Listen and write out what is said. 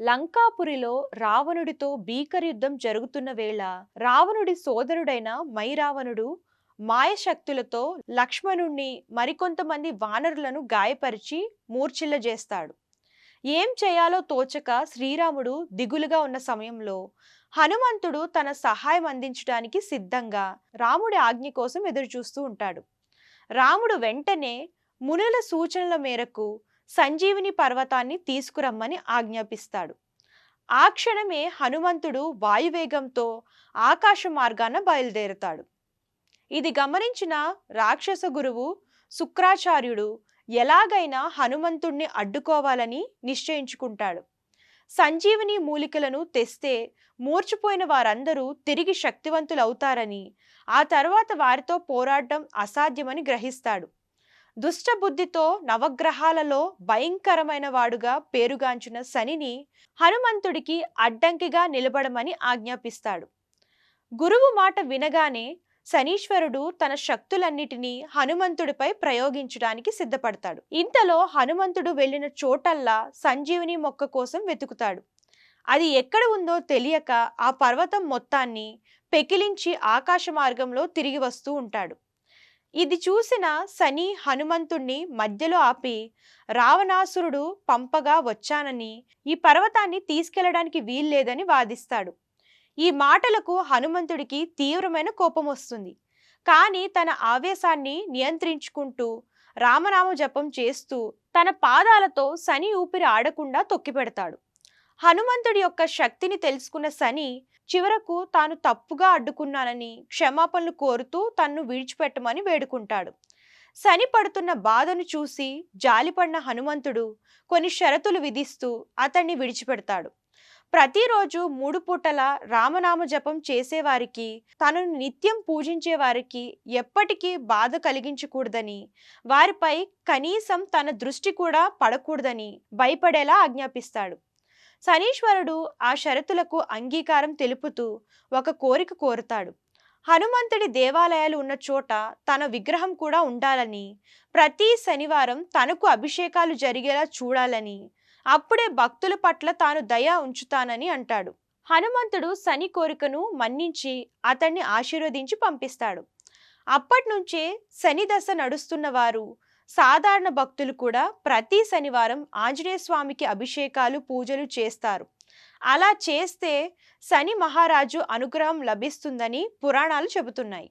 లంకాపురిలో రావణుడితో భీకర యుద్ధం జరుగుతున్న వేళ రావణుడి సోదరుడైన మైరావణుడు మాయశక్తులతో లక్ష్మణుణ్ణి మరికొంతమంది వానరులను గాయపరిచి మూర్ఛిల్లజేస్తాడు ఏం చేయాలో తోచక శ్రీరాముడు దిగులుగా ఉన్న సమయంలో హనుమంతుడు తన సహాయం అందించడానికి సిద్ధంగా రాముడి ఆజ్ఞ కోసం ఎదురుచూస్తూ ఉంటాడు. రాముడు వెంటనే మునుల సూచనల మేరకు సంజీవిని పర్వతాన్ని తీసుకురమ్మని ఆజ్ఞాపిస్తాడు. ఆ క్షణమే హనుమంతుడు వాయువేగంతో ఆకాశ మార్గాన బయలుదేరుతాడు. ఇది గమనించిన రాక్షస గురువు శుక్రాచార్యుడు ఎలాగైనా హనుమంతుణ్ణి అడ్డుకోవాలని నిశ్చయించుకుంటాడు. సంజీవిని మూలికలను తెస్తే మూర్చిపోయిన వారందరూ తిరిగి శక్తివంతులవుతారని ఆ తర్వాత వారితో పోరాడడం అసాధ్యమని గ్రహిస్తాడు. దుష్టబుద్ధితో నవగ్రహాలలో భయంకరమైన వాడుగా పేరుగాంచిన శనిని హనుమంతుడికి అడ్డంకిగా నిలబడమని ఆజ్ఞాపిస్తాడు. గురువు మాట వినగానే శనీశ్వరుడు తన శక్తులన్నిటినీ హనుమంతుడిపై ప్రయోగించడానికి సిద్ధపడతాడు. ఇంతలో హనుమంతుడు వెళ్ళిన చోటల్లా సంజీవిని మొక్క కోసం వెతుకుతాడు. అది ఎక్కడ ఉందో తెలియక ఆ పర్వతం మొత్తాన్ని పెకిలించి ఆకాశ మార్గంలో తిరిగి వస్తూ ఉంటాడు. ఇది చూసిన శని హనుమంతుణ్ణి మధ్యలో ఆపి రావణాసురుడు పంపగా వచ్చానని ఈ పర్వతాన్ని తీసుకెళ్ళడానికి వీల్లేదని వాదిస్తాడు. ఈ మాటలకు హనుమంతుడికి తీవ్రమైన కోపం వస్తుంది. కానీ తన ఆవేశాన్ని నియంత్రించుకుంటూ రామనామ జపం చేస్తూ తన పాదాలతో శని ఊపిరి ఆడకుండా తొక్కిపెడతాడు. హనుమంతుడి యొక్క శక్తిని తెలుసుకున్న శని చివరకు తాను తప్పుగా అడ్డుకున్నానని క్షమాపణలు కోరుతూ తన్ను విడిచిపెట్టమని వేడుకుంటాడు. శని పడుతున్న బాధను చూసి జాలిపడిన హనుమంతుడు కొన్ని షరతులు విధిస్తూ అతన్ని విడిచిపెడతాడు. ప్రతిరోజు మూడు పూటల రామనామ జపం చేసేవారికి తనను నిత్యం పూజించే వారికి ఎప్పటికీ బాధ కలిగించకూడదని వారిపై కనీసం తన దృష్టి కూడా పడకూడదని భయపడేలా ఆజ్ఞాపిస్తాడు. శనీశ్వరుడు ఆ షరతులకు అంగీకారం తెలుపుతూ ఒక కోరిక కోరుతాడు. హనుమంతుడి దేవాలయాలు ఉన్న చోట తన విగ్రహం కూడా ఉండాలని ప్రతి శనివారం తనకు అభిషేకాలు జరిగేలా చూడాలని అప్పుడే భక్తుల పట్ల తాను దయ ఉంచుతానని అంటాడు. హనుమంతుడు శని కోరికను మన్నించి అతన్ని ఆశీర్వదించి పంపిస్తాడు. అప్పటి నుంచే శని దశ నడుస్తున్న వారు సాధారణ భక్తులు కూడా ప్రతి శనివారం ఆంజనేయ స్వామికి అభిషేకాలు పూజలు చేస్తారు. అలా చేస్తే శని మహారాజు అనుగ్రహం లభిస్తుందని పురాణాలు చెబుతున్నాయి.